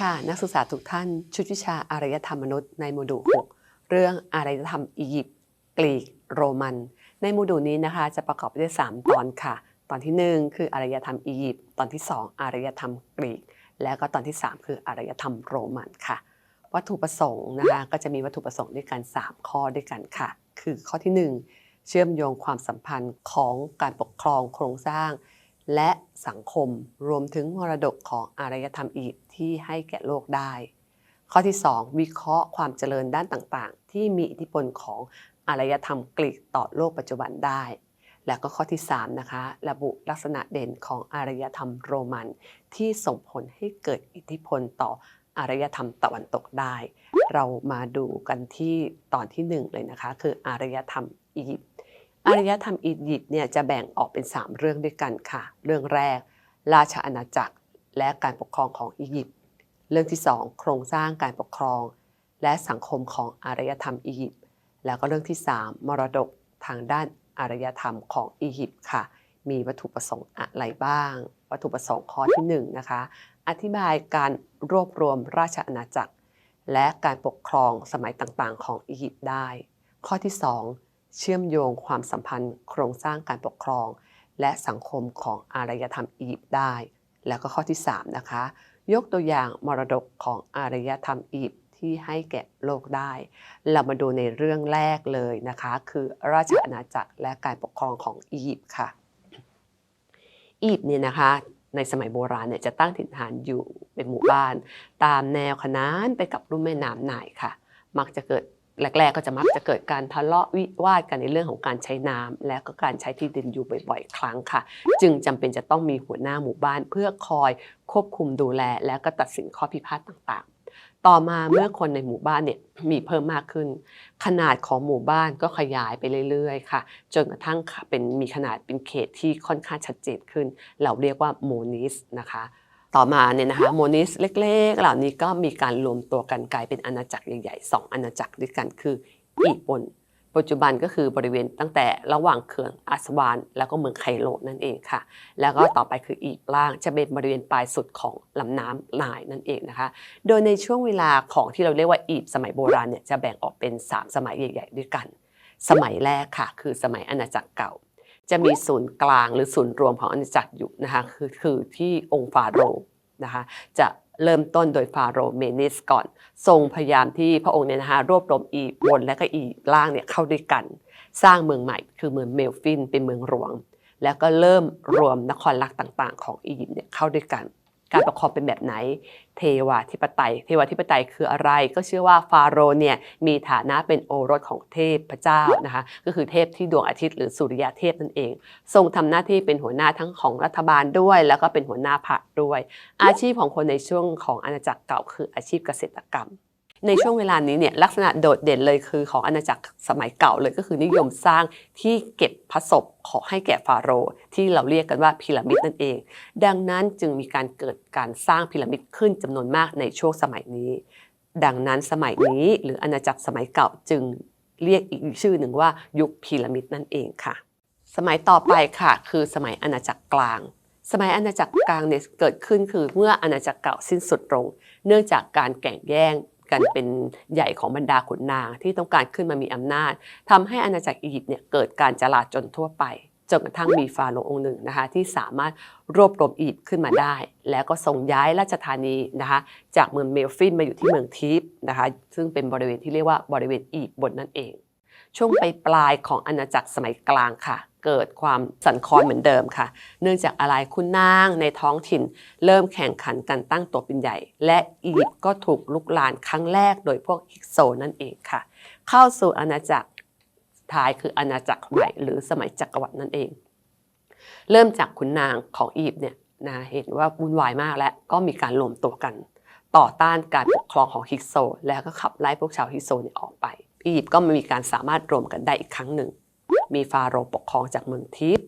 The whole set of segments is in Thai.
ค่ะ นักศึกษาทุกท่าน ชุดวิชาอารยธรรมมนุษย์ในโมดูล6เรื่องอารยธรรมอียิปต์กรีก โรมัน ในโมดูลนี้นะคะ จะประกอบไปด้วย 3 ตอนค่ะ ตอนที่ 1 คืออารยธรรมอียิปต์ตอนที่ 2 อารยธรรมกรีก และก็ตอนที่ 3 คืออารยธรรมโรมันค่ะ วัตถุประสงค์นะคะก็จะมีวัตถุประสงค์ด้วยกัน 3 ข้อด้วยกันค่ะ คือข้อที่ 1 เชื่อมโยงความสัมพันธ์ของการปกครองโครงสร้าง และสังคมรวมถึงมรดกของอารยธรรมอียิปต์ที่ให้แก่โลกได้ ข้อที่ 2 วิเคราะห์ความเจริญด้านต่างๆ ที่มีอิทธิพลของอารยธรรมกรีกต่อโลกปัจจุบันได้ และก็ข้อที่3นะคะระบุลักษณะเด่นของอารยธรรมโรมัน ที่ส่งผลให้เกิดอิทธิพลต่ออารยธรรมตะวันตกได้ เรามาดูกันที่ตอนที่ 1 เลยนะคะ คืออารยธรรมอียิปต์ อารยธรรมอียิปต์เนี่ยจะแบ่งออกเป็น 3 เรื่องด้วยกันค่ะ เรื่องแรก ราชอาณาจักรและการปกครองของอียิปต์ เรื่องที่ 2 โครงสร้างการปกครอง และสังคมของอารยธรรมอียิปต์ แล้วก็เรื่องที่ 3 มรดกทางด้านอารยธรรมของอียิปต์ค่ะ มีวัตถุประสงค์อะไรบ้าง วัตถุประสงค์ข้อที่1นะคะ อธิบายการรวบรวมราชอาณาจักร และการปกครองสมัยต่างๆ ของอียิปต์ได้ ข้อที่ 2 เชื่อมโยงความสัมพันธ์โครงสร้างการปกครอง และสังคมของอารยธรรมอียิปต์ได้ แล้วก็ข้อที่ 3 นะคะ ยกตัวอย่างมรดกของอารยธรรมอียิปต์ที่ให้แก่โลกได้ เรามาดูในเรื่องแรกเลยนะคะ คือราชอาณาจักรและการปกครองของอียิปต์ค่ะ อียิปต์เนี่ยนะคะในสมัยโบราณเนี่ยจะตั้งถิ่นฐานอยู่เป็นหมู่บ้าน ตามแนวขนานไปกับลุ่มแม่น้ำไนค่ะ มักจะเกิด แรกๆก็จะมักจะเกิดการทะเลาะวิวาทกันในเรื่องของการใช้น้ำและก็การใช้ที่ดินอยู่บ่อยๆ ครั้งค่ะ จึงจำเป็นจะต้องมีหัวหน้าหมู่บ้าน เพื่อคอยควบคุมดูแล และก็ตัดสินข้อพิพาทต่างๆ ต่อมาเมื่อคนในหมู่บ้านเนี่ยมีเพิ่มมากขึ้น ขนาดของหมู่บ้านก็ขยายไปเรื่อยๆ ค่ะ จนกระทั่งเป็นมีขนาดเป็นเขตที่ค่อนข้างชัดเจนขึ้น เราเรียกว่าโมนิสนะคะ ต่อมาเนี่ยนะคะโมนิสเล็กๆ เหล่านี้ก็มีการรวมตัวกันกลายเป็นอาณาจักรใหญ่ๆสองอาณาจักรด้วยกันคืออีบนปัจจุบันก็คือบริเวณตั้งแต่ระหว่างเขื่อนอาสวานแล้วก็เมืองไคโรนั่นเองค่ะ แล้วก็ต่อไปคืออีบล่างจะเป็นบริเวณปลายสุดของลำน้ำไนายนั่นเองนะคะ โดยในช่วงเวลาของที่เราเรียกว่าอีบสมัยโบราณเนี่ยจะแบ่งออกเป็น 3 สมัยใหญ่ ๆ ด้วยกัน สมัยแรกค่ะ คือสมัยอาณาจักรเก่า จะมีศูนย์กลางหรือศูนย์รวมของอาณาจักรอยู่นะคะคือคือที่องค์ฟาโรห์นะคะจะเริ่มต้นโดยฟาโรห์เมนิสก่อน ทรงพยายามที่พระองค์เนี่ยนะคะรวบรวมอีบนและก็อีล่างเนี่ยเข้าด้วยกัน สร้างเมืองใหม่คือเมืองเมลฟินเป็นเมืองหลวง แล้วก็เริ่มรวมนครลักต่างๆ ของอียิปต์เนี่ยเข้าด้วยกัน การปกครองเป็นแบบไหน เทวาธิปไตย เทวาธิปไตยคืออะไร ก็เชื่อว่าฟาโรห์เนี่ยมีฐานะเป็นโอรสของเทพพระเจ้านะคะ ก็คือเทพที่ดวงอาทิตย์หรือสุริยะเทพนั่นเอง ทรงทำหน้าที่เป็นหัวหน้าทั้งของรัฐบาลด้วย แล้วก็เป็นหัวหน้าพรรคด้วย อาชีพของคนในช่วงของอาณาจักรเก่าคืออาชีพเกษตรกรรม ในช่วงเวลานี้เนี่ยลักษณะโดดเด่นเลยคือของอาณาจักรสมัยเก่าเลยก็คือนิยมสร้างที่เก็บพระศพขอให้แก่ฟาโรห์ที่เราเรียกกันว่าพีระมิดนั่นเอง ดังนั้นจึงมีการเกิดการสร้างพีระมิดขึ้นจำนวนมากในช่วงสมัยนี้ ดังนั้นสมัยนี้หรืออาณาจักรสมัยเก่าจึงเรียกอีกชื่อหนึ่งว่ายุคพีระมิดนั่นเองค่ะ สมัยต่อไปค่ะ คือสมัยอาณาจักรกลางสมัยอาณาจักรกลางเนี่ยเกิดขึ้นคือเมื่ออาณาจักรเก่าสิ้นสุดลง เนื่องจากการแข่งแย่ง กันเป็นใหญ่ของบรรดาขุนนางที่ต้องการขึ้นมามีอำนาจทำให้อาณาจักรอียิปต์เนี่ยเกิดการจลาจลทั่วไปจนกระทั่งมีฟาโรห์องค์หนึ่งนะคะที่สามารถรวบรวมอียิปต์ขึ้นมาได้ แล้วก็ส่งย้ายราชธานีนะคะจากเมืองเมลฟินมาอยู่ที่เมืองทิปนะคะซึ่งเป็นบริเวณที่เรียกว่าบริเวณอียิปต์บนนั่นเอง ช่วงปลายปลายของอาณาจักรสมัยกลางค่ะ เกิดความสั่นคลอนเหมือนเดิมค่ะ เนื่องจากอะไรคุณนางในท้องถิ่น เริ่มแข่งขันกันตั้งตัวเป็นใหญ่ และอียิปต์ก็ถูกลุกลานครั้งแรกโดยพวกฮิกโซนั่นเองค่ะ เข้าสู่อาณาจักรท้ายคืออาณาจักรใหม่หรือสมัยจักรวรรดินั่นเอง เริ่มจากขุนนางของอียิปต์เนี่ยนะเห็นว่าวุ่นวายมากและก็มีการรวมตัวกัน ต่อต้านการปกครองของฮิกโซ แล้วก็ขับไล่พวกชาวฮิกโซเนี่ยออกไป อียิปต์ก็มีการสามารถรวมกันได้อีกครั้งหนึ่ง มีฟาโรห์ปกครองจากเมืองทิพย์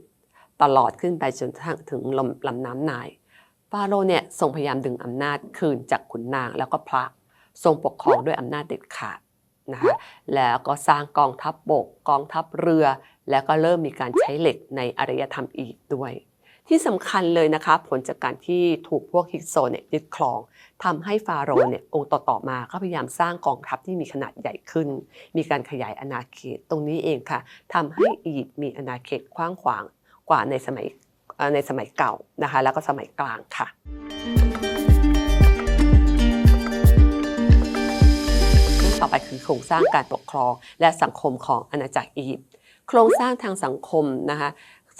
ตลอดขึ้นไปจนถึงลำลำน้ำนาย ฟาโรห์เนี่ยทรงพยายามดึงอำนาจคืนจากขุนนางแล้วก็พระทรงปกครองด้วยอำนาจเด็ดขาดนะคะแล้วก็สร้างกองทัพบบกกองทัพเรือ แล้วก็เริ่มมีการใช้เหล็กในอารยธรรมอียิปต์ด้วย ที่สำคัญเลยนะคะ ผลจากการที่ถูกพวกฮิกโซเนี่ยยึดครองทำให้ฟาโรห์เนี่ยองค์ต่อๆมาก็พยายามสร้างกองทัพที่มีขนาดใหญ่ขึ้น มีการขยายอาณาเขตตรงนี้เองค่ะทำให้อียิปต์มีอาณาเขตกว้างขวางกว่าในสมัยในสมัยเก่านะคะ แล้วก็สมัยกลางค่ะต่อไปคือโครงสร้างการปกครองและสังคมของอาณาจักรอียิปต์โครงสร้างทางสังคมนะคะ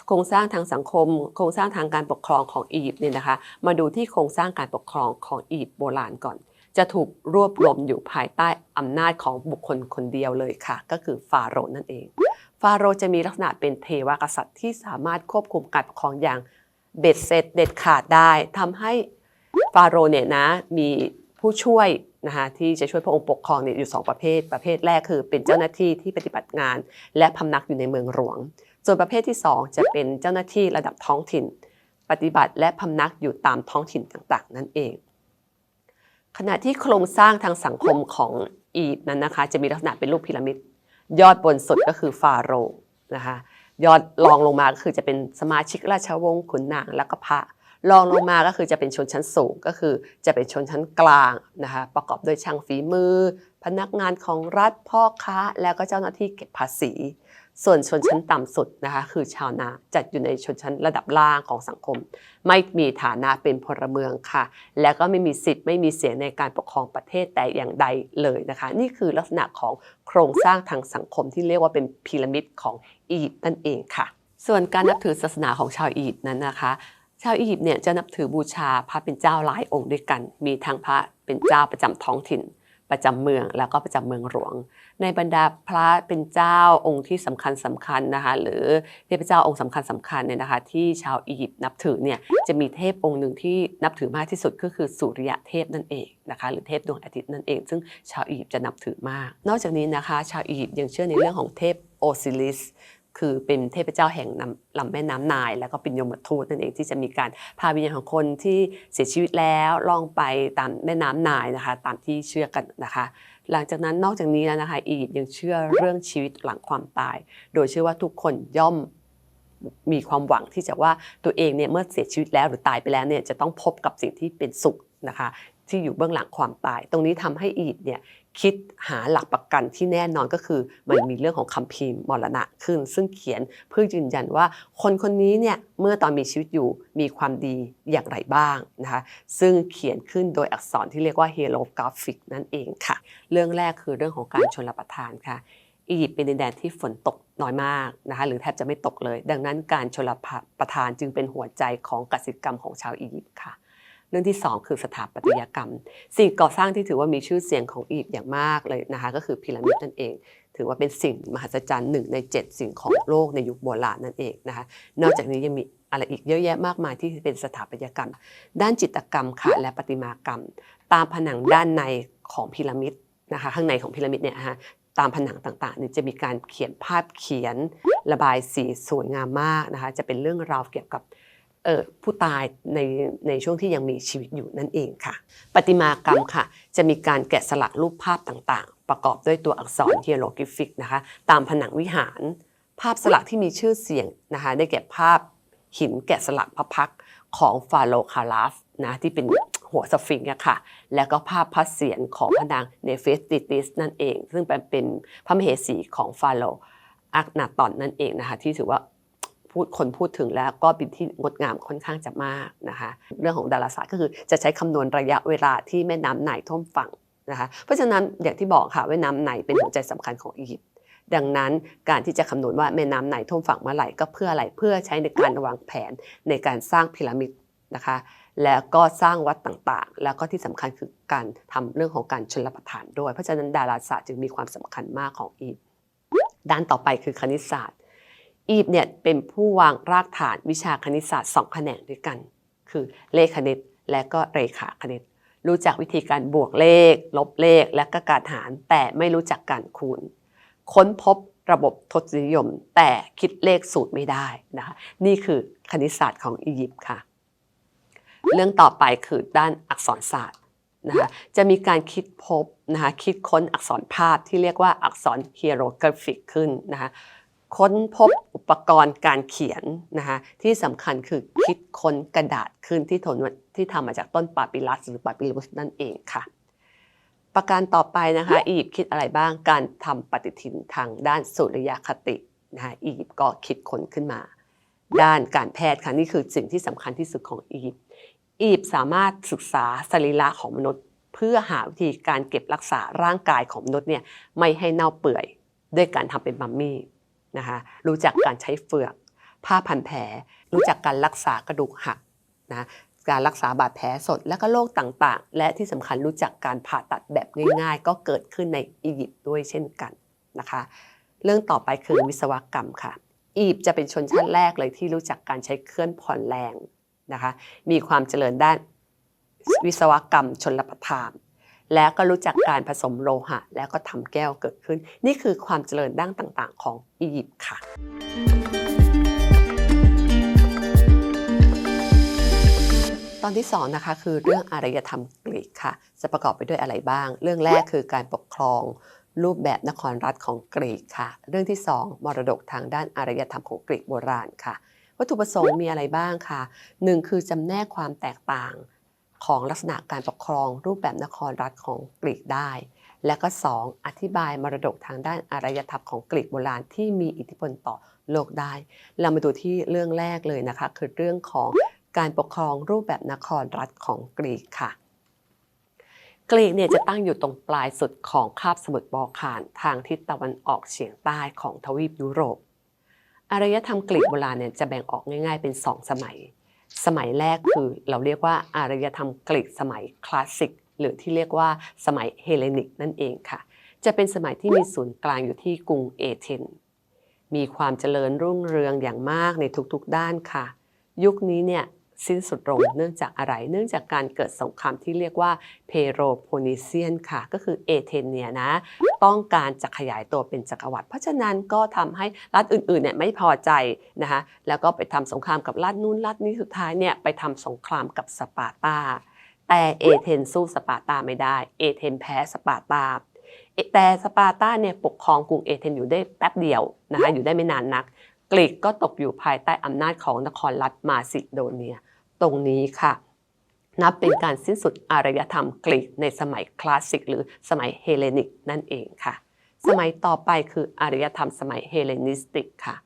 โครงสร้างทางสังคม โครงสร้างทางการปกครองของอียิปต์เนี่ยนะคะ มาดูที่โครงสร้างการปกครองของอียิปต์โบราณก่อน จะถูกรวบรวมอยู่ภายใต้อำนาจของบุคคลคนเดียวเลยค่ะ ก็คือฟาโรห์นั่นเอง ฟาโรห์จะมีลักษณะเป็นเทวกษัตริย์ที่สามารถควบคุมการปกครองอย่างเบ็ดเสร็จเด็ดขาดได้ทำให้ฟาโรห์เนี่ยนะมีผู้ช่วยนะคะที่จะช่วยพระองค์ปกครองเนี่ยอยู่สองประเภท ประเภทแรกคือเป็นเจ้าหน้าที่ที่ปฏิบัติงาน และพำนักอยู่ในเมืองหลวง ส่วนประเภทที่สองจะเป็นเจ้าหน้าที่ระดับท้องถิ่น ปฏิบัติและพำนักอยู่ตามท้องถิ่นต่างๆ นั่นเอง ขณะที่โครงสร้างทางสังคมของอียิปต์นั้นนะคะ จะมีลักษณะเป็นรูปพีระมิด ยอดบนสุดก็คือฟาโรห์นะคะยอดรองลงมาก็คือจะเป็นสมาชิกราชวงศ์ขุนนางแล้วก็พระรองลงมาก็คือจะเป็นชนชั้นสูงก็คือจะเป็นชนชั้นกลางนะคะประกอบด้วยช่างฝีมือ พนักงานของรัฐพ่อค้า แล้วก็เจ้าหน้าที่เก็บภาษี ส่วนชนชั้นต่ำสุดนะคะคือชาวนาจัดอยู่ในชนชั้นระดับล่างของสังคม ไม่มีฐานะเป็นพลเมืองค่ะ แล้วก็ไม่มีสิทธิ์ไม่มีเสียงในการปกครองประเทศแต่อย่างใดเลยนะคะ นี่คือลักษณะของโครงสร้างทางสังคมที่เรียกว่าเป็นพีระมิดของอียิปต์นั่นเองค่ะ ส่วนการนับถือศาสนาของชาวอียิปต์นั้นนะคะชาวอียิปต์เนี่ยจะนับถือบูชาพระเป็นเจ้าหลายองค์ด้วยกัน มีทั้งพระเป็นเจ้าประจำท้องถิ่น ประจำเมืองแล้วก็ประจำเมืองหลวง ในบรรดาพระเป็นเจ้าองค์ที่สำคัญสำคัญนะคะหรือเทพเจ้าองค์สำคัญสำคัญเนี่ยนะคะที่ชาวอียิปต์นับถือเนี่ยจะมีเทพองค์หนึ่งที่นับถือมากที่สุดก็คือสุริยะเทพนั่นเองนะคะหรือเทพดวงอาทิตย์นั่นเอง ซึ่งชาวอียิปต์จะนับถือมาก นอกจากนี้นะคะ ชาวอียิปต์ยังเชื่อในเรื่องของเทพโอซิลิสคือเป็นเทพเจ้าแห่งลำแม่น้ำนาย แล้วก็เป็นยมทูตนั่นเองที่จะมีการพาวิญญาณของคนที่เสียชีวิตแล้วล่องไปตามแม่น้ำนายนะคะ ตามที่เชื่อกันนะคะ หลังจากนั้นนอกจากนี้แล้วนะคะอียิปต์ยังเชื่อเรื่องชีวิตหลังความตาย โดยเชื่อว่าทุกคนย่อมมีความหวังที่จะว่าตัวเองเนี่ยเมื่อเสียชีวิตแล้วหรือตายไปแล้วเนี่ยจะต้องพบกับสิ่งที่เป็นสุขนะคะ ที่อยู่เบื้องหลังความตาย ตรงนี้ทำให้อียิปต์เนี่ยคิดหาหลักประกันที่แน่นอนก็คือ มันมีเรื่องของคัมภีร์มรณะขึ้น ซึ่งเขียนเพื่อยืนยันว่า คนคนนี้เนี่ยเมื่อตอนมีชีวิตอยู่มีความดีอย่างไรบ้างนะคะซึ่งเขียนขึ้นโดยอักษรที่เรียกว่าเฮโรกราฟิกนั่นเองค่ะ เรื่องแรกคือเรื่องของการชนรับประทานค่ะอียิปต์เป็นดินแดนที่ฝนตกน้อยมากนะคะหรือแทบจะไม่ตกเลย ดังนั้นการชลประทานจึงเป็นหัวใจของกสิกรรมของชาวอียิปต์ค่ะ เรื่องที่ 2 คือสถาปัตยกรรม สิ่งก่อสร้างที่ถือว่ามีชื่อเสียงของอียิปต์อย่างมากเลยนะคะ ก็คือพีระมิดนั่นเอง ถือว่าเป็นสิ่งมหัศจรรย์หนึ่งใน 7 สิ่งของโลกในยุคโบราณนั่นเองนะคะ นอกจากนี้ยังมีอะไรอีกเยอะแยะมากมายที่เป็นสถาปัตยกรรม ด้านจิตรกรรมค่ะและประติมากรรม ตามผนังด้านในของพีระมิดนะคะ ข้างในของพีระมิดเนี่ยนะตามผนังต่างๆเนี่ยจะมีการเขียนภาพเขียนระบายสีสวยงามมากนะคะ จะเป็นเรื่องราวเกี่ยวกับ ผู้ตายในในช่วงที่ยังมีชีวิตอยู่นั่นเองค่ะประติมากรรมค่ะ จะมีการแกะสลักรูปภาพต่างๆ ประกอบด้วยตัวอักษรเฮียโรกริฟิกนะคะ ตามผนังวิหาร ภาพสลักที่มีชื่อเสียงนะคะ ได้แก่ภาพหินแกะสลักพระพักของฟาโรห์คาราฟนะที่เป็นหัวสฟิงค์ค่ะ แล้วก็ภาพพระเศียรของพระนางเนเฟสติติสนั่นเอง ซึ่งเป็นพระมเหสีของฟาโรห์อักนาตอนนั่นเองนะคะ ที่ถือว่า พูดคนพูดถึงแล้วก็เป็นที่งดงามค่อนข้างจะมากนะคะเรื่องของดาราศาสตร์ก็คือจะใช้คำนวณระยะเวลาที่แม่น้ำไนท่วมฝั่งนะคะเพราะฉะนั้นอย่างที่บอกค่ะแม่น้ำไนเป็นหัวใจสำคัญของอียิปต์ดังนั้นการที่จะคำนวณว่าแม่น้ำไหนท่วมฝั่งเมื่อไหร่ก็เพื่ออะไรเพื่อใช้ในการวางแผนในการสร้างพีระมิดนะคะ แล้วก็สร้างวัดต่างๆ แล้วก็ที่สำคัญคือการทำเรื่องของการชนรับประทานด้วย เพราะฉะนั้นดาราศาสตร์จึงมีความสำคัญมากของอียิปต์ด้านต่อไปคือคณิตศาสตร์ อียิปต์เนี่ยเป็นผู้วางรากฐานวิชาคณิตศาสตร์สองแขนงด้วยกัน คือเลขคณิตและก็เรขาคณิต รู้จักวิธีการบวกเลข ลบเลขและก็การหาร แต่ไม่รู้จักการคูณ ค้นพบระบบทศนิยม แต่คิดเลขสูตรไม่ได้นะคะนี่คือคณิตศาสตร์ของอียิปต์ค่ะ เรื่องต่อไปคือด้านอักษรศาสตร์นะคะจะมีการคิดพบนะคะคิดค้นอักษรภาพที่เรียกว่าอักษรเฮียโรกราฟิกขึ้นนะคะ ค้นพบอุปกรณ์การเขียนนะคะที่สำคัญคือคิดค้นกระดาษขึ้นที่ทนที่ทำมาจากต้นปาปิลัส หรือปาปิลุสนั่นเองค่ะ ประการต่อไปนะคะอียิปต์คิดอะไรบ้างการทำปฏิทินทางด้านสุริยคตินะคะอียิปต์ก็คิดค้นขึ้นมา ด้านการแพทย์ค่ะนี่คือสิ่งที่สำคัญที่สุดของอียิปต์อียิปต์สามารถศึกษาสรีระของมนุษย์เพื่อหาวิธีการเก็บรักษาร่างกายของมนุษย์เนี่ยไม่ให้เน่าเปื่อยด้วยการทำเป็นมัมมี่ นะคะรู้จักการใช้เฟือก ผ้าพันแผล รู้จักการรักษากระดูกหักนะการรักษาบาดแผลสดและก็โรคต่างๆ และที่สำคัญรู้จักการผ่าตัดแบบง่าย ๆ ก็เกิดขึ้นในอียิปต์ด้วยเช่นกันนะคะ เรื่องต่อไปคือวิศวกรรมค่ะ อียิปต์จะเป็นชนชาติแรกเลยที่รู้จักการใช้เคลื่อนผ่อนแรงนะคะ มีความเจริญด้านวิศวกรรมชนรับประทาน แล้วก็รู้จักการผสมโลหะ แล้วก็ทำแก้วเกิดขึ้น นี่คือความเจริญด้านต่างๆ ของอียิปต์ค่ะตอนที่สองนะคะคือเรื่องอารยธรรมกรีกค่ะ จะประกอบไปด้วยอะไรบ้าง เรื่องแรกคือการปกครองรูปแบบนครรัฐของกรีกค่ะ เรื่องที่ 2 มรดกทางด้านอารยธรรมของกรีกโบราณค่ะ วัตถุประสงค์มีอะไรบ้างค่ะ 1 คือจำแนกความแตกต่าง ของลักษณะการปกครองรูปแบบนครรัฐของกรีกได้ และก็ 2 อธิบายมรดกทางด้านอารยธรรมของกรีกโบราณที่มีอิทธิพลต่อโลกได้ เรามาดูที่เรื่องแรกเลยนะคะ คือเรื่องของการปกครองรูปแบบนครรัฐของกรีกค่ะ กรีกเนี่ยจะตั้งอยู่ตรงปลายสุดของคาบสมุทรบอลข่านทางทิศตะวันออกเฉียงใต้ของทวีปยุโรปอารยธรรมกรีกโบราณเนี่ยจะแบ่งออกง่าย ๆ เป็น 2 สมัย สมัยแรกคือเราเรียกว่าอารยธรรมกรีกสมัยคลาสสิก หรือที่เรียกว่าสมัยเฮเลนิกนั่นเองค่ะ จะเป็นสมัยที่มีศูนย์กลางอยู่ที่กรุงเอเธนมีความเจริญรุ่งเรืองอย่างมากในทุกๆด้านค่ะ ยุคนี้เนี่ย สิ้นสุดลงเนื่องจากอะไร เนื่องจากการเกิดสงครามที่เรียกว่าเพโรโพนิเซียนค่ะ ก็คือเอเธนเนี่ยนะ ต้องการจะขยายตัวเป็นจักรวรรดิเพราะฉะนั้นก็ทำให้รัฐอื่นๆเนี่ยไม่พอใจนะคะแล้วก็ไปทำสงครามกับรัฐนู้นรัฐนี้สุดท้ายเนี่ยไปทำสงครามกับสปาร์ตา แต่เอเธนสู้สปาร์ตาไม่ได้เอเธนแพ้สปาร์ตาแต่สปาร์ตาเนี่ยปกครองกรุงเอเธนอยู่ได้แป๊บเดียวนะคะอยู่ได้ไม่นานนักกรีกก็ตกอยู่ภายใต้อำนาจของนครรัฐมาซิโดเนีย ตรงนี้ค่ะ นับเป็นการสิ้นสุดอารยธรรมกรีกในสมัยคลาสสิก หรือสมัยเฮเลนิกนั่นเองค่ะ สมัยต่อไปคืออารยธรรมสมัยเฮเลนิสติกค่ะ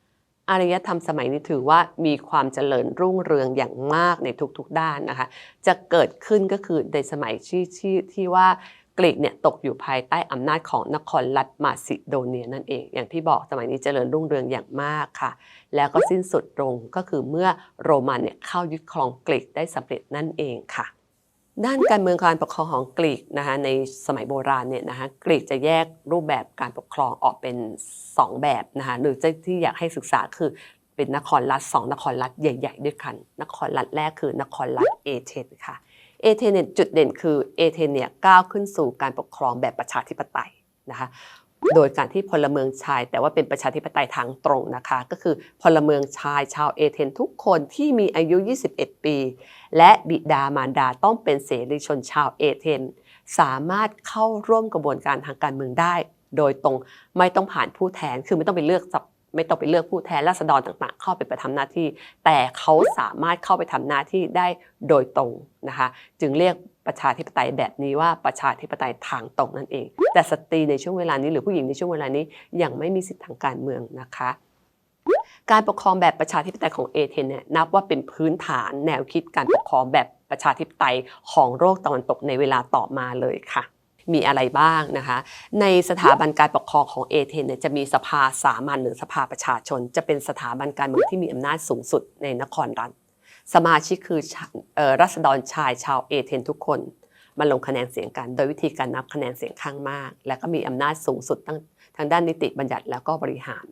อารยธรรมสมัยนี้ถือว่ามีความเจริญรุ่งเรืองอย่างมากในทุกๆด้านนะคะ จะเกิดขึ้นก็คือในสมัยที่ที่ที่ว่า กรีกเนี่ยตกอยู่ภายใต้อำนาจของนครรัฐมาซิโดเนียนั่นเอง อย่างที่บอกสมัยนี้เจริญรุ่งเรืองอย่างมากค่ะ แล้วก็สิ้นสุดลงก็คือเมื่อโรมันเนี่ยเข้ายึดครองกรีกได้สำเร็จนั่นเองค่ะด้านการเมืองการปกครองของกรีกนะคะในสมัยโบราณเนี่ยนะคะกรีกจะแยกรูปแบบการปกครองออกเป็น 2 แบบนะคะหรือที่อยากให้ศึกษาคือเป็นนครรัฐ2นครรัฐใหญ่ ๆ ด้วยกัน นครรัฐแรกคือนครรัฐเอเธนค่ะ เอเธนเนียจุดเด่นคือเอเธนเนียก้าวขึ้นสู่การปกครองแบบประชาธิปไตยนะคะโดยการที่พลเมืองชาย แต่ว่าเป็นประชาธิปไตยทางตรงนะคะ ก็คือพลเมืองชายชาวเอเธนทุกคนที่มีอายุ 21 ปี และบิดามารดาต้องเป็นเสรีชนชาวเอเธนสามารถเข้าร่วมกระบวนการทางการเมืองได้ โดยตรงไม่ต้องผ่านผู้แทนคือไม่ต้องไปเลือก ไม่ต้องไปเลือกผู้แทนราษฎรต่างๆ เข้าไปไปทำหน้าที่ แต่เขาสามารถเข้าไปทำหน้าที่ได้โดยตรงนะคะ จึงเรียกประชาธิปไตยแบบนี้ว่าประชาธิปไตยทางตรงนั่นเอง แต่สตรีในช่วงเวลานี้หรือผู้หญิงในช่วงเวลานี้ยังไม่มีสิทธิทางการเมืองนะคะการปกครองแบบประชาธิปไตยของเอเธนเนี่ยนับว่าเป็นพื้นฐานแนวคิดการปกครองแบบประชาธิปไตยของโลกตะวันตกในเวลาต่อมาเลยค่ะ มีอะไรบ้างนะคะ ในสถาบันการปกครองของเอเธนเนี่ยจะมีสภาสามัญหรือสภาประชาชน จะเป็นสถาบันการเมืองที่มีอำนาจสูงสุดในนครรัฐสมาชิกคือรัษฎรชายชาวเอเธนทุกคนมาลงคะแนนเสียงกัน โดยวิธีการนับคะแนนเสียงข้างมาก และก็มีอำนาจสูงสุดทั้งทางด้านนิติบัญญัติแล้วก็บริหาร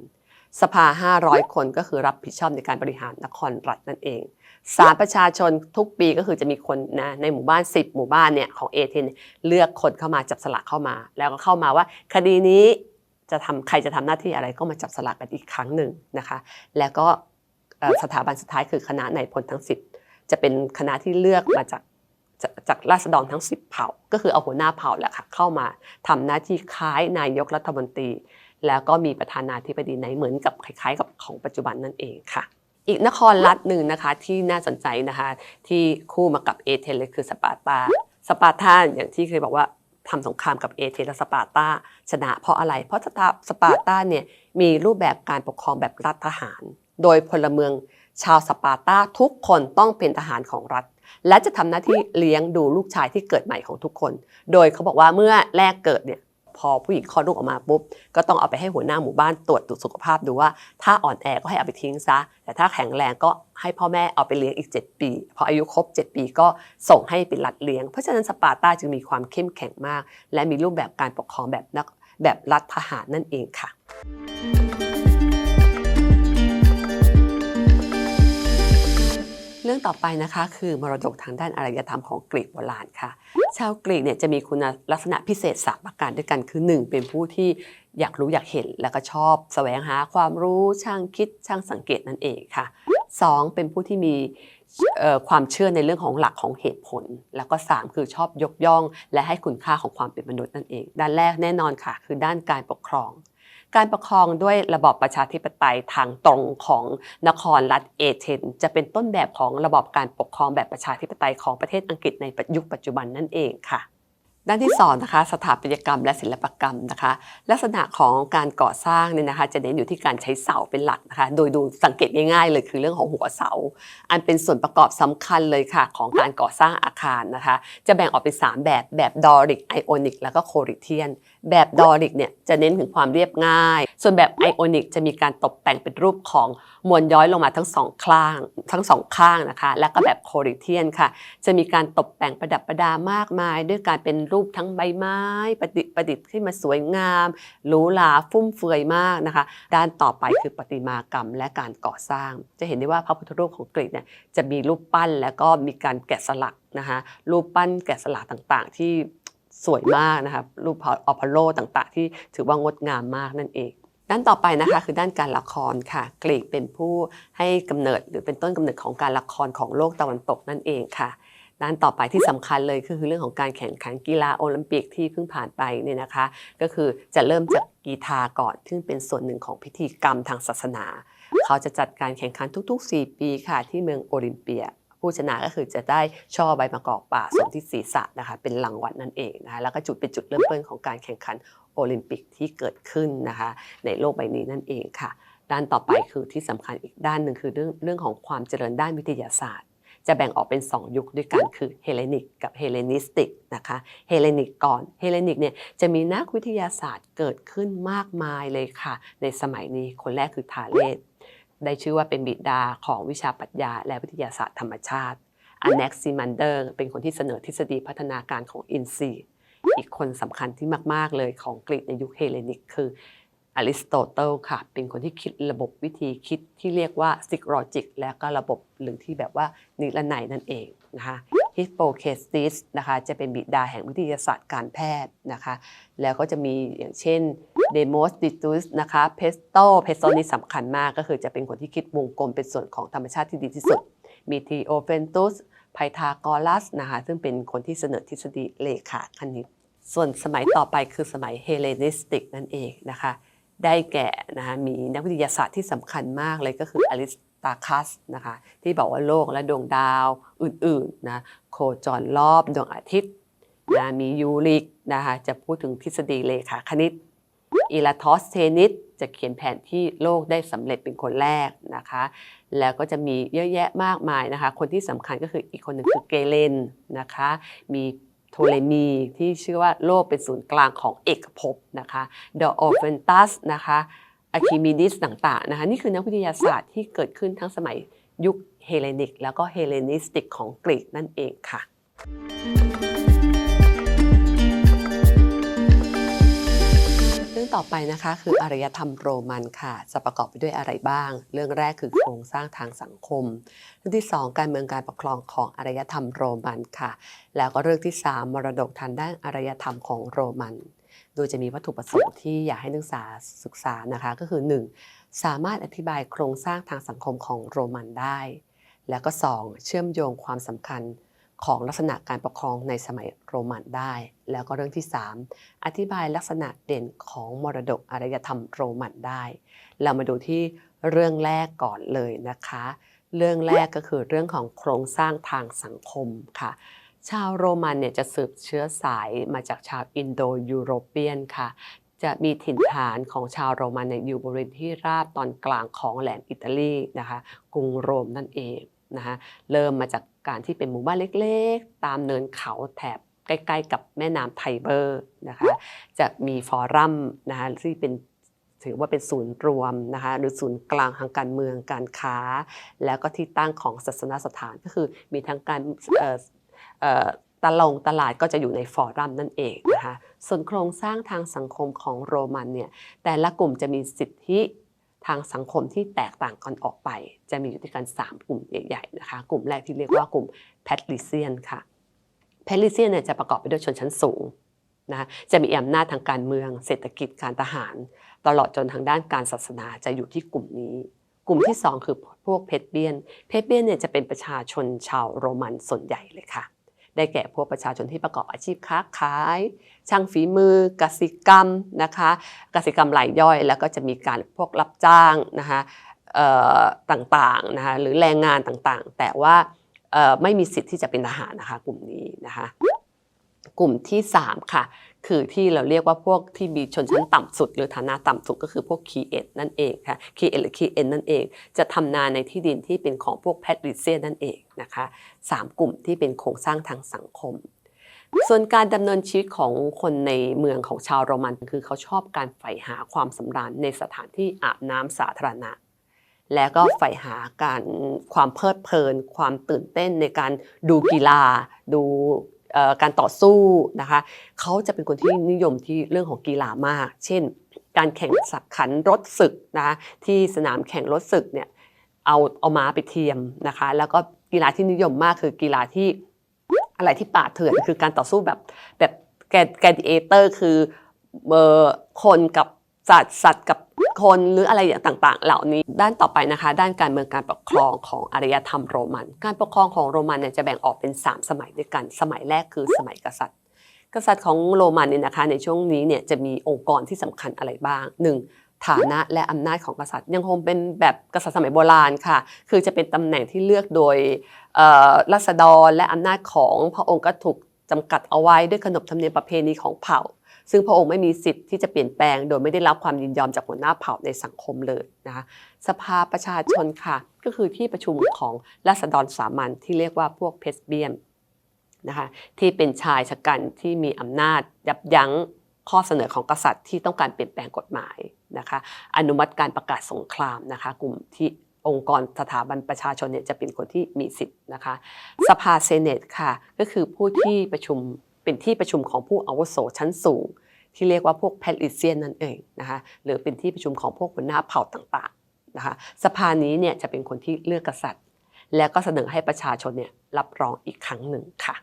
สภา 500 คนก็คือรับผิดชอบในการบริหารนครรัฐนั่นเอง ศาลประชาชนทุกปีก็คือจะมีคนนะในหมู่บ้าน 10 หมู่บ้านเนี่ยของเอเธนเลือกคนเข้ามาจับสลากเข้ามา แล้วก็เข้ามาว่าคดีนี้จะทำใครจะทำหน้าที่อะไรก็มาจับสลากกันอีกครั้งหนึ่งนะคะ แล้วก็สถาบันสุดท้ายคือคณะนายพลทั้ง 10 จะเป็นคณะที่เลือกมาจากจากราษฎรทั้ง 10 เผ่า ก็คือเอาหัวหน้าเผ่าแหละค่ะเข้ามาทำหน้าที่คล้ายนายกรัฐมนตรี แล้วก็มีประธานาธิบดีในเหมือนกับคล้าย ๆ กับของปัจจุบันนั่นเองค่ะ อีกนครรัฐหนึ่งนะคะที่น่าสนใจนะคะที่คู่มากับเอเธนเลยคือสปาร์ตา สปาร์ตาอย่างที่เคยบอกว่าทำสงครามกับเอเธนและสปาร์ตาชนะเพราะอะไร เพราะสปาร์ตาเนี่ยมีรูปแบบการปกครองแบบรัฐทหาร โดยพลเมืองชาวสปาร์ตาทุกคนต้องเป็นทหารของรัฐ และจะทำหน้าที่เลี้ยงดูลูกชายที่เกิดใหม่ของทุกคน โดยเขาบอกว่าเมื่อแรกเกิดเนี่ย พอผู้หญิงคลอดลูกออกมาปุ๊บก็ต้องเอาไปให้หัวหน้าหมู่บ้านตรวจตรวจสุขภาพดูว่า ถ้าอ่อนแอก็ให้เอาไปทิ้งซะ แต่ถ้าแข็งแรงก็ให้พ่อแม่เอาไปเลี้ยงอีก 7 ปี พออายุครบ 7 ปีก็ส่งให้เป็นรัฐเลี้ยง เพราะฉะนั้นสปาร์ตาจึงมีความเข้มแข็งมาก และมีรูปแบบการปกครองแบบนักแบบรัฐทหารนั่นเองค่ะ เรื่องต่อไปนะคะ คือมรดกทางด้านอารยธรรมของกรีกโบราณค่ะ ชาวกรีกเนี่ยจะมีคุณลักษณะพิเศษสามประการด้วยกันคือ 1 เป็นผู้ที่อยากรู้อยากเห็น แล้วก็ชอบแสวงหาความรู้ช่างคิดช่างสังเกตนั่นเองค่ะ 2 เป็นผู้ที่มีความเชื่อในเรื่องของหลักของเหตุผล แล้วก็ 3 คือชอบยกย่อง และให้คุณค่าของความเป็นมนุษย์นั่นเอง ด้านแรกแน่นอนค่ะ คือด้านการปกครอง การปกครองด้วยระบอบประชาธิปไตยทางตรงของนครรัฐเอเธนจะเป็นต้นแบบของระบอบการปกครองแบบประชาธิปไตยของประเทศอังกฤษในยุคปัจจุบันนั่นเองค่ะด้านที่2นะคะสถาปัตยกรรมและศิลปกรรมนะคะ ลักษณะของการก่อสร้างเนี่ยนะคะ จะเน้นอยู่ที่การใช้เสาเป็นหลักนะคะ โดยดูสังเกตง่ายๆเลยคือเรื่องของหัวเสา อันเป็นส่วนประกอบสำคัญเลยค่ะ ของการก่อสร้างอาคารนะคะ จะแบ่งออกเป็น 3 แบบแบบดอริกไอโอนิกแล้วก็โคริเทียน แบบดอริกเนี่ยจะเน้นถึงความเรียบง่าย ส่วนแบบไอโอนิกจะมีการตกแต่งเป็นรูปของมวลย้อยลงมาทั้งสองข้าง ทั้งสองข้างนะคะ แล้วก็แบบโคริเทียนค่ะ จะมีการตกแต่งประดับประดามากมาย ด้วยการเป็นรูปทั้งใบไม้ ประดิษฐ์ประดิษฐ์ขึ้นมาสวยงามหรูหราฟุ่มเฟือยมากนะคะ ด้านต่อไปคือประติมากรรมและการก่อสร้าง จะเห็นได้ว่าพระพุทธรูปของกรีกเนี่ยจะมีรูปปั้นแล้วก็มีการแกะสลักนะคะรูปปั้นแกะสลักต่างๆ ที่ สวยมากนะคะรูปอพอลโลต่างๆ ที่ถือว่างดงามมากนั่นเองด้านต่อไปนะคะคือด้านการละครค่ะ กรีกเป็นผู้ให้กำเนิดหรือเป็นต้นกำเนิดของการละครของโลกตะวันตกนั่นเองค่ะ ด้านต่อไปที่สำคัญเลยคือเรื่องของการแข่งขันกีฬาโอลิมปิกที่เพิ่งผ่านไปเนี่ยนะคะ ก็คือจะเริ่มจากกีฬาก่อนซึ่งเป็นส่วนหนึ่งของพิธีกรรมทางศาสนา เขาจะจัดการแข่งขันทุกๆ 4 ปีค่ะที่เมืองโอลิมเปีย ผู้ชนะก็คือจะได้ช่อใบมะกอกป่าสวมที่ศีรษะนะคะเป็นรางวัลนั่นเองนะคะแล้วก็จุดเป็นจุดเริ่มต้นของการแข่งขันโอลิมปิกที่เกิดขึ้นนะคะในโลกใบนี้นั่นเองค่ะ ด้านต่อไปคือที่สำคัญอีกด้านหนึ่งคือเรื่องเรื่องของความเจริญด้านวิทยาศาสตร์ จะแบ่งออกเป็น 2 ยุคด้วยกันคือเฮเลนิกกับเฮเลนิสติกนะคะเฮเลนิกก่อนเฮเลนิกเนี่ยจะมีนักวิทยาศาสตร์เกิดขึ้นมากมายเลยค่ะ ในสมัยนี้คนแรกคือทาเลส ได้ชื่อว่าเป็นบิดาของวิชาปรัชญาและวิทยาศาสตร์ธรรมชาติอ n น x ซิมันเดอร์เป็นคนที่เสนอทฤษฎีพัฒนาการของอินทรีย์ อีกคนสำคัญที่มาก ๆ เลยของกรีกในยุคเฮเลนิกคือ อริสโตเติลค่ะ เป็นคนที่คิดระบบวิธีคิดที่เรียกว่าซิกโ o จิก และก็ระบบหรือที่แบบว่านิรนัยนั่นเองนะคะฮิปโปเคสติสนะคะจะเป็นบิดาแห่งวิทยาศาสตร์การแพทย์นะคะแล้วก็จะมีอย่างเช่นเดโมสติตุสนะคะเพสโตเพสโตนี่สำคัญมากก็คือจะเป็นคนที่คิดวงกลมเป็นส่วนของธรรมชาติที่ดีที่สุด มีทีโอเฟนตุสไพทากอรัสนะคะซึ่งเป็นคนที่เสนอทฤษฎีเลขาคณิต ส่วนสมัยต่อไปคือสมัยเฮเลนิสติกนั่นเองนะคะ ได้แก่นะคะมีนักวิทยาศาสตร์ที่สำคัญมากเลยก็คืออริสตาคัสนะคะที่บอกว่าโลกและดวงดาวอื่นๆนะโคจรรอบดวงอาทิตย์นะมียูริกนะคะจะพูดถึงทฤษฎีเลขาคณิตอีลาทอสเทนิสจะเขียนแผนที่โลกได้สำเร็จเป็นคนแรกนะคะ แล้วก็จะมีเยอะแยะมากมายนะคะ คนที่สำคัญก็คืออีกคนหนึ่งคือเกเลนนะคะ มี โทเลมีที่ชื่อว่าโลกเป็นศูนย์กลางของเอกภพนะคะเดอโอเฟนตัสนะคะอะคิมิดิสต่างๆนะคะนี่คือนักวิทยาศาสตร์ที่เกิดขึ้นทั้งสมัยยุคเฮเลนิก แล้วก็เฮเลนิสติกของกรีกนั่นเองค่ะ ต่อไปนะคะ คืออารยธรรมโรมันค่ะ จะประกอบไปด้วยอะไรบ้าง เรื่องแรกคือโครงสร้างทางสังคม เรื่องที่ 2 การเมืองการปกครองของอารยธรรมโรมันค่ะ แล้วก็เรื่องที่ 3 มรดกทางด้านอารยธรรมของโรมัน โดยจะมีวัตถุประสงค์ที่อยากให้นักศึกษาศึกษานะคะ ก็คือ 1. สามารถอธิบายโครงสร้างทางสังคมของโรมันได้ แล้วก็ 2. เชื่อมโยงความสำคัญ ของลักษณะการปกครองในสมัยโรมันได้ แล้วก็เรื่องที่ 3 อธิบายลักษณะเด่นของมรดกอารยธรรมโรมันได้ เรามาดูที่เรื่องแรกก่อนเลยนะคะ เรื่องแรกก็คือเรื่องของโครงสร้างทางสังคมค่ะ ชาวโรมันเนี่ยจะสืบเชื้อสายมาจากชาวอินโดยูโรเปียนค่ะจะมีถิ่นฐานของชาวโรมันเนี่ยอยู่บริเวณที่ราบตอนกลางของแหลมอิตาลีนะคะ กรุงโรมนั่นเองนะคะเริ่มมาจาก การที่เป็นหมู่บ้านเล็กๆ ตามเนินเขาแถบใกล้ๆ กับแม่น้ำไทเบอร์นะคะจะมีฟอรัมนะคะที่เป็นถือว่าเป็นศูนย์รวมนะคะหรือศูนย์กลางทางการเมืองการค้า แล้วก็ที่ตั้งของศาสนสถานก็คือมีทั้งการตลงตลาดก็จะอยู่ในฟอรัมนั่นเองนะคะส่วนโครงสร้างทางสังคมของโรมันเนี่ยแต่ละกลุ่มจะมีสิทธิ ทางสังคมที่แตกต่างกันออกไป จะมีอยู่ด้วยกัน 3 กลุ่มใหญ่ๆนะคะกลุ่มแรกที่เรียกว่ากลุ่มแพทริเซียนค่ะแพทริเซียนเนี่ยจะประกอบไปด้วยชนชั้นสูงนะจะมีอำนาจทางการเมือง เศรษฐกิจการทหาร ตลอดจนทางด้านการศาสนาจะอยู่ที่กลุ่มนี้ กลุ่มที่ 2 คือพวกเพชรเบียน เพชรเบียนเนี่ยจะเป็นประชาชนชาวโรมันส่วนใหญ่เลยค่ะ ได้แก่พวกประชาชนที่ประกอบอาชีพค้าขาย ช่างฝีมือกสิกรรมนะคะกสิกรรมรายย่อย แล้วก็จะมีการพวกรับจ้างนะคะต่างๆนะคะหรือแรงงานต่างๆ แต่ว่าไม่มีสิทธิ์ที่จะเป็นทหารนะคะกลุ่มนี้นะคะ กลุ่มที่ 3 ค่ะ คือที่เราเรียกว่าพวกที่มีชนชั้นต่ำสุด หรือฐานะต่ำสุดก็คือพวกคีเอ็ดนั่นเองค่ะคีเอ็ดหรือคีเอ็นนั่นเอง จะทำนาในที่ดินที่เป็นของพวกแพทริเซียนนั่นเองนะคะสามกลุ่มที่เป็นโครงสร้างทางสังคมส่วนการดำเนินชีวิตของคนในเมืองของชาวโรมัน คือเขาชอบการใฝ่หาความสำราญในสถานที่อาบน้ำสาธารณะ และก็ใฝ่หาการความเพลิดเพลิน ความตื่นเต้นในการดูกีฬา ดู การต่อสู้นะคะเขาจะเป็นคนที่นิยมที่เรื่องของกีฬามาก เช่น การแข่งสักขันรถศึกนะคะที่สนามแข่งรถศึกเนี่ยเอาเอาม้าไปเทียมนะคะ แล้วก็กีฬาที่นิยมมากคือกีฬาที่อะไรที่ป่าเถื่อนคือการต่อสู้แบบแบบแกแกดิเอเตอร์คืออคนกับสัตว์สัตว์กับ คนหรืออะไรอย่างต่างๆ เหล่านี้ ด้านต่อไปนะคะ ด้านการเมืองการปกครองของอารยธรรมโรมัน การปกครองของโรมันเนี่ยจะแบ่งออกเป็น 3 สมัยด้วยกัน สมัยแรกคือสมัยกษัตริย์ กษัตริย์ของโรมันเนี่ยนะคะ ในช่วงนี้เนี่ยจะมีองค์กรที่สำคัญอะไรบ้าง 1. ฐานะและอำนาจของกษัตริย์ ยังคงเป็นแบบกษัตริย์สมัยโบราณค่ะ คือจะเป็นตำแหน่งที่เลือกโดยรัษฎรและอำนาจของพระองค์ก็ถูกจำกัดเอาไว้ด้วยขนบธรรมเนียมประเพณีของเผ่า ซึ่งพระองค์ไม่มีสิทธิ์ที่จะเปลี่ยนแปลง โดยไม่ได้รับความยินยอมจากหัวหน้าเผ่าในสังคมเลยนะคะสภาประชาชนค่ะ ก็คือที่ประชุมของราษฎรสามัญที่เรียกว่าพวกเพสเบียนนะคะที่เป็นชายชะกันที่มีอำนาจยับยั้งข้อเสนอของกษัตริย์ที่ต้องการเปลี่ยนแปลงกฎหมายนะคะอนุมัติการประกาศสงครามนะคะกลุ่มที่องค์กรสถาบันประชาชนเนี่ยจะเป็นคนที่มีสิทธิ์นะคะ สภาเซเนตค่ะ ก็คือผู้ที่ประชุม เป็นที่ประชุมของผู้อาวุโสชั้นสูง ที่เรียกว่าพวกแพทริเซียนนั่นเองนะคะหรือเป็นที่ประชุมของพวกหัวหน้าเผ่าต่างๆนะคะสภานี้เนี่ยจะเป็นคนที่เลือกกษัตริย์ แล้วก็เสนอให้ประชาชนเนี่ยรับรองอีกครั้งหนึ่งค่ะ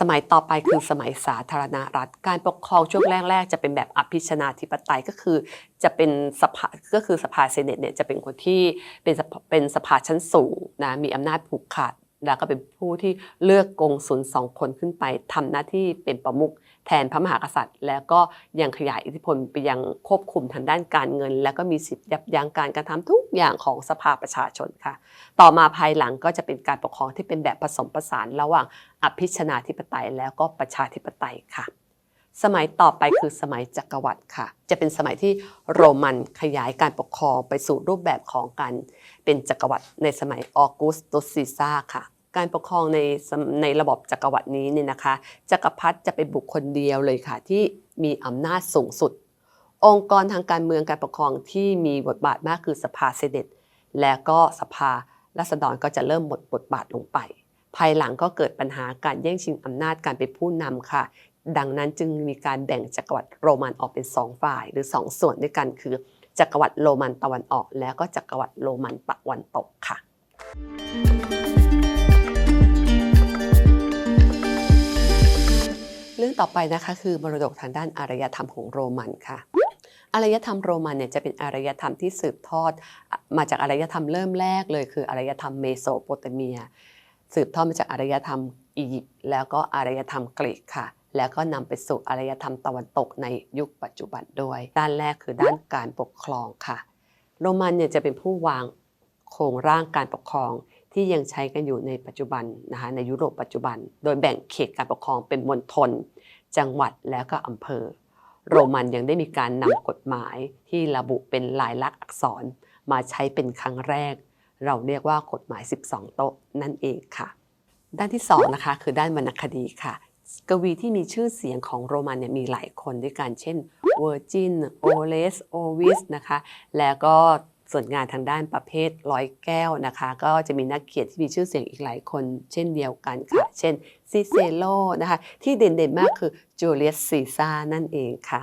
สมัยต่อไปคือสมัยสาธารณรัฐ การปกครองช่วงแรกๆจะเป็นแบบอภิชนาธิปไตยก็คือ จะเป็นสภาก็คือสภาเซเนตเนี่ยจะเป็นคนที่เป็นเป็นสภาชั้นสูงนะมีอำนาจผูกขาด แล้วก็เป็นผู้ที่เลือกกงสุลสองคนขึ้นไปทำหน้าที่เป็นประมุขแทนพระมหากษัตริย์ แล้วก็ยังขยายอิทธิพลไปยังควบคุมทางด้านการเงิน แล้วก็มีสิทธิ์ยับยั้งการกระทำทุกอย่างของสภาประชาชนค่ะ ต่อมาภายหลังก็จะเป็นการปกครองที่เป็นแบบผสมผสานระหว่างอภิชนาธิปไตยแล้วก็ประชาธิปไตยค่ะสมัยต่อไปคือสมัยจักรวรรดิค่ะ จะเป็นสมัยที่โรมันขยายการปกครองไปสู่รูปแบบของการเป็นจักรวรรดิในสมัยออกุสตุสซีซ่าค่ะ การปกครองในในระบบจักรวรรดินี้เนี่ยนะคะจักรพรรดิจะเป็นบุคคลเดียวเลยค่ะ ที่มีอำนาจสูงสุด องค์กรทางการเมืองการปกครองที่มีบทบาทมากคือสภาเซเนตและก็สภารัษฎรก็จะเริ่มหมดบทบาทลงไป ภายหลังก็เกิดปัญหาการแย่งชิงอำนาจการเป็นผู้นำค่ะ ดังนั้นจึงมีการแบ่งจักรวรรดิโรมันออกเป็น 2 ฝ่าย หรือ 2 ส่วนด้วยกันคือ จักรวรรดิโรมันตะวันออก แล้วก็จักรวรรดิโรมันตะวันตกค่ะ รื่องต่อไปนะคะคือมรดกทางด้านอารยธรรมของโรมันค่ะอารยธรรมโรมันเนี่ยจะเป็นอารยธรรมที่สืบทอดมาจากอารยธรรมเริ่มแรกเลยคืออารยธรรมเมโสโปเตเมีย สืบทอดมาจากอารยธรรมอียิปต์แล้วก็อารยธรรมกรีกค่ะ แล้วก็นำไปสู่อารยธรรมตะวันตกในยุคปัจจุบันด้วย ด้านแรกคือด้านการปกครองค่ะ โรมันเนี่ยจะเป็นผู้วางโครงร่างการปกครองที่ยังใช้กันอยู่ในปัจจุบันนะคะในยุโรปปัจจุบัน โดยแบ่งเขตการปกครองเป็นมณฑล จังหวัดแล้วก็อำเภอ โรมันยังได้มีการนำกฎหมายที่ระบุเป็นลายลักษณ์อักษรมาใช้เป็นครั้งแรก เราเรียกว่ากฎหมาย 12 โต๊ะนั่นเองค่ะ ด้านที่2นะคะคือด้านวรรณคดีค่ะ กวีที่มีชื่อเสียงของโรมันเนี่ยมีหลายคนด้วยกันเช่นเวอร์จินโอเลสโอวิสนะคะแล้วก็ ส่วนงานทางด้านประเภทร้อยแก้วนะคะ ก็จะมีนักเขียนที่มีชื่อเสียงอีกหลายคน เช่นเดียวกันค่ะ เช่นซิเซโลนะคะ ที่เด่นๆมากคือจูเลียสซีซ่านั่นเองค่ะ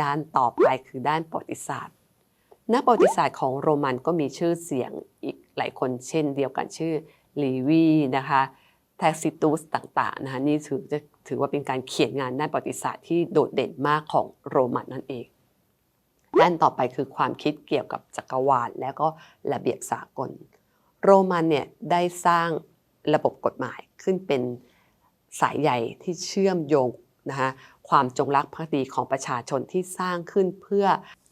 ด้านต่อไปคือด้านประวัติศาสตร์ นักประวัติศาสตร์ของโรมันก็มีชื่อเสียงอีกหลายคนเช่นเดียวกันชื่อลีวีนะคะแท็กซิตุสต่างๆนะคะนี่ถือจะถือว่าเป็นการเขียนงานด้านประวัติศาสตร์ที่โดดเด่นมากของโรมันนั่นเอง ด้านต่อไปคือความคิดเกี่ยวกับจักรวาลและก็ระเบียบสากล โรมันเนี่ยได้สร้างระบบกฎหมายขึ้นเป็นสายใยที่เชื่อมโยงนะคะความจงรักภักดีของประชาชนที่สร้างขึ้นเพื่อ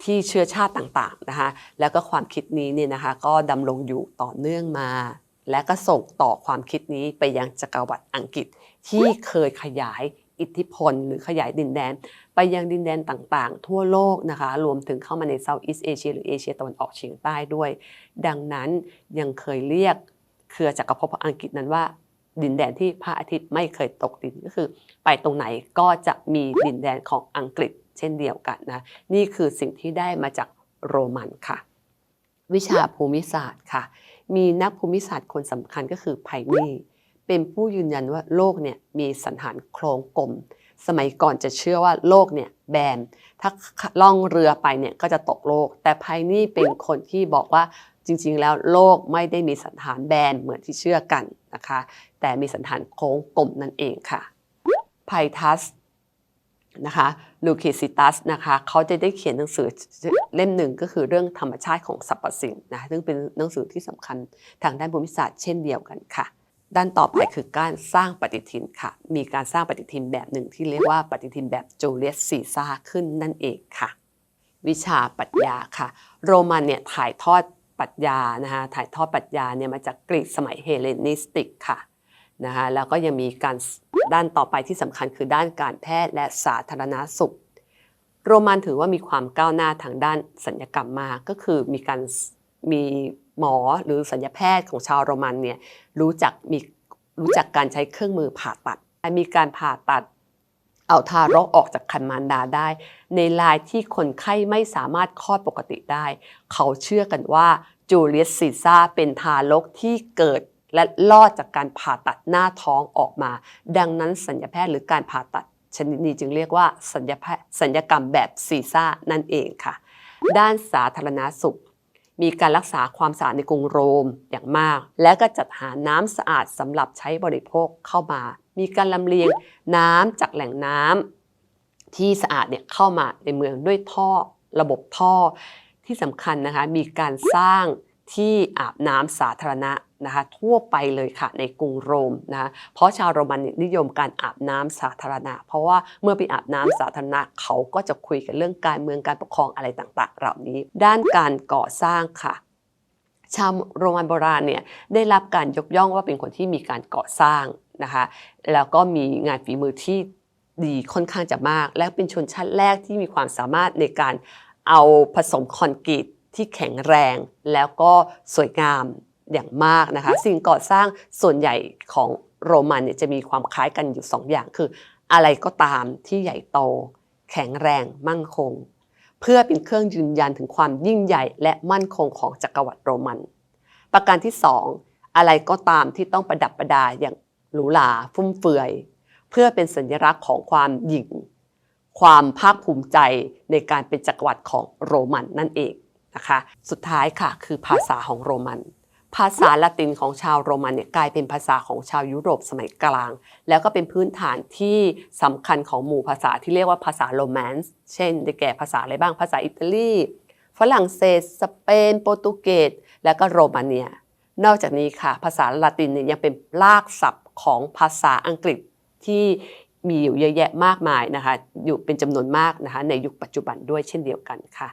ที่เชื้อชาติต่างๆนะคะแล้วก็ความคิดนี้เนี่ยนะคะก็ดำรงอยู่ต่อเนื่องมา และก็ส่งต่อความคิดนี้ไปยังจักรวรรดิอังกฤษที่เคยขยาย อิทธิพล หรือขยายดินแดน ไปยังดินแดนต่างๆ ทั่วโลกนะคะ รวมถึงเข้ามาในเซาท์อีสเอเชียหรือเอเชียตะวันออกเฉียงใต้ด้วย ดังนั้นยังเคยเรียกเครือจักรภพอังกฤษนั้นว่า ดินแดนที่พระอาทิตย์ไม่เคยตกดินก็คือ ไปตรงไหนก็จะมีดินแดนของอังกฤษเช่นเดียวกันนะ นี่คือสิ่งที่ได้มาจากโรมันค่ะ วิชาภูมิศาสตร์ค่ะ มีนักภูมิศาสตร์คนสำคัญก็คือไพนี่ เป็นผู้ยืนยันว่าโลกเนี่ยมีสันฐานโครงกลม สมัยก่อนจะเชื่อว่าโลกเนี่ยแบน ถ้าล่องเรือไปเนี่ยก็จะตกโลก แต่ไพนี่เป็นคนที่บอกว่าจริงๆ แล้วโลกไม่ได้มีสันฐานแบนเหมือนที่เชื่อกันนะคะ แต่มีสันฐานโค้งกลมนั่นเองค่ะไพทัสนะคะลูคิซิตัสนะคะเขาจะได้เขียนหนังสือเล่มหนึ่งก็คือเรื่องธรรมชาติของสรรพสิ่งนะซึ่งเป็นหนังสือที่สำคัญทางด้านภูมิศาสตร์เช่นเดียวกันค่ะ ด้านต่อไปคือการสร้างปฏิทินค่ะ มีการสร้างปฏิทินแบบหนึ่งที่เรียกว่าปฏิทินแบบจูเลียสซีซ่าขึ้นนั่นเองค่ะ วิชาปรัชญาค่ะ โรมันเนี่ยถ่ายทอดปรัชญานะคะถ่ายทอดปรัชญาเนี่ยมาจากกรีกสมัยเฮเลนิสติกค่ะนะคะแล้วก็ยังมีการด้านต่อไปที่สำคัญคือด้านการแพทย์และสาธารณาสุข โรมันถือว่ามีความก้าวหน้าทางด้านสัญญกรรมมากก็คือมีการมี หมอหรือสัญญแพทย์ของชาวโรมันเนี่ยรู้จักมีรู้จักการใช้เครื่องมือผ่าตัด มีการผ่าตัดเอาทารกออกจากคันมารดาได้ ในลายที่คนไข้ไม่สามารถคลอดปกติได้ เขาเชื่อกันว่าจูเลียสซีซ่าเป็นทารกที่เกิดและรอดจากการผ่าตัดหน้าท้องออกมา ดังนั้นสัญญาแพทย์หรือการผ่าตัดชนิดนี้จึงเรียกว่าสัญญาแพทย์สัญญกรรมแบบซีซ่านั่นเองค่ะ ด้านสาธารณาสุข มีการรักษาความสะอาดในกรุงโรมอย่างมาก และก็จัดหาน้ำสะอาดสำหรับใช้บริโภคเข้ามา มีการลำเลียงน้ำจากแหล่งน้ำที่สะอาดเนี่ยเข้ามาในเมืองด้วยท่อระบบท่อที่สำคัญนะคะ มีการสร้าง ที่อาบน้ำสาธารณะนะคะทั่วไปเลยค่ะในกรุงโรมนะะเพราะชาวโรมันนิยมการอาบน้ำสาธารณะ เพราะว่าเมื่อไปอาบน้ำสาธารณะเขาก็จะคุยกันเรื่องการเมืองการปกครองอะไรต่างๆ เหล่านี้ ด้านการก่อสร้างค่ะชาวโรมันโบราณเนี่ยได้รับการยกย่องว่าเป็นคนที่มีการก่อสร้างนะคะแล้วก็มีงานฝีมือที่ดีค่อนข้างจะมาก และเป็นชนชั้นแรกที่มีความสามารถในการเอาผสมคอนกรีต ที่แข็งแรงแล้วก็สวยงามอย่างมากนะคะ สิ่งก่อสร้างส่วนใหญ่ของโรมันเนี่ยจะมีความคล้ายกันอยู่2ออย่างคือ อะไรก็ตามที่ใหญ่โต แข็งแรงมั่นคง เพื่อเป็นเครื่องยืนยันถึงความยิ่งใหญ่และมั่นคงของจักรวรรดิโรมัน ประการที่ 2 อะไรก็ตามที่ต้องประดับประดาอย่างหรูหราฟุ่มเฟือย เพื่อเป็นสัญลักษณ์ของความหยิ่งความภาคภูมิใจในการเป็นจักรวรรดิของโรมันนั่นเอง นะคะ สุดท้ายค่ะคือภาษาของโรมัน ภาษาละตินของชาวโรมันเนี่ยกลายเป็นภาษาของชาวยุโรปสมัยกลาง แล้วก็เป็นพื้นฐานที่สำคัญของหมู่ภาษาที่เรียกว่าภาษาโรแมนส์เช่นได้แก่ภาษาอะไรบ้างภาษาอิตาลีฝรั่งเศส สเปน โปรตุเกส และก็โรมาเนีย นอกจากนี้ค่ะ ภาษาละตินเนี่ยยังเป็นรากศัพท์ของภาษาอังกฤษที่มีอยู่เยอะแยะมากมายนะคะ อยู่เป็นจำนวนมากนะคะในยุคปัจจุบันด้วยเช่นเดียวกันค่ะ